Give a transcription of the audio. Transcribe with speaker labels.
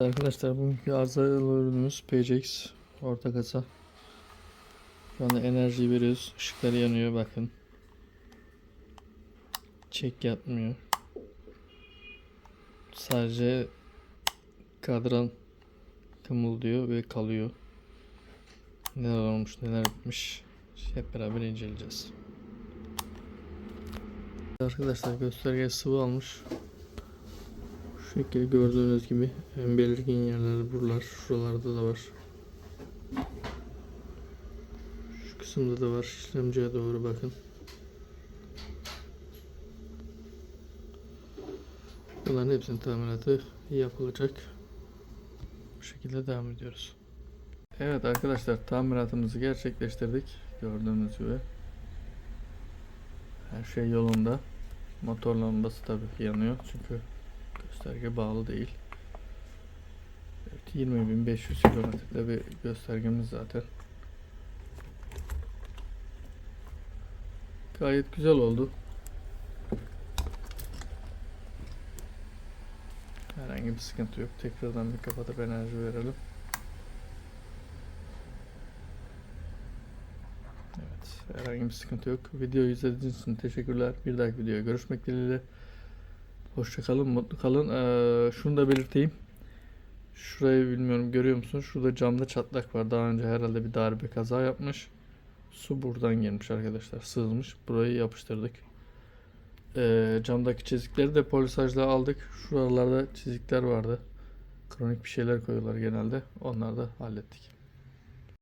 Speaker 1: Arkadaşlar bugünkü arızalı ürünümüz PCX orta kasa. Şu anda enerjiyi veriyoruz. Işıkları yanıyor bakın. Çek yapmıyor. Sadece kadran kımıldıyor ve kalıyor. Neler olmuş neler bitmiş hep beraber inceleyeceğiz. Arkadaşlar gösterge sıvı almış. Şu şekilde gördüğünüz gibi en belirgin yerler buralar. Şuralarda da var. Şu kısımda da var. İşlemciye doğru bakın. Bunların hepsinin tamiratı yapılacak. Bu şekilde devam ediyoruz. Evet arkadaşlar tamiratımızı gerçekleştirdik. Gördüğünüz gibi. Her şey yolunda. Motor lambası tabii yanıyor çünkü gösterge bağlı değil. Evet, 20.500 kilometrede bir göstergemiz zaten. Gayet güzel oldu. Herhangi bir sıkıntı yok. Tekrardan bir kapatıp enerji verelim. Evet, herhangi bir sıkıntı yok. Videoyu izlediğiniz için teşekkürler. Bir dahaki videoya görüşmek dileğiyle. Hoşça kalın, mutlu kalın. Ee, şunu da belirteyim. Şurayı bilmiyorum görüyor musun? Şurada camda çatlak var. Daha önce herhalde bir darbe kaza yapmış. Su buradan gelmiş arkadaşlar. Sığılmış. Burayı yapıştırdık. Ee, camdaki çizikleri de polisajla aldık. Şuralarda çizikler vardı. Kronik bir şeyler koyuyorlar genelde. Onları da hallettik.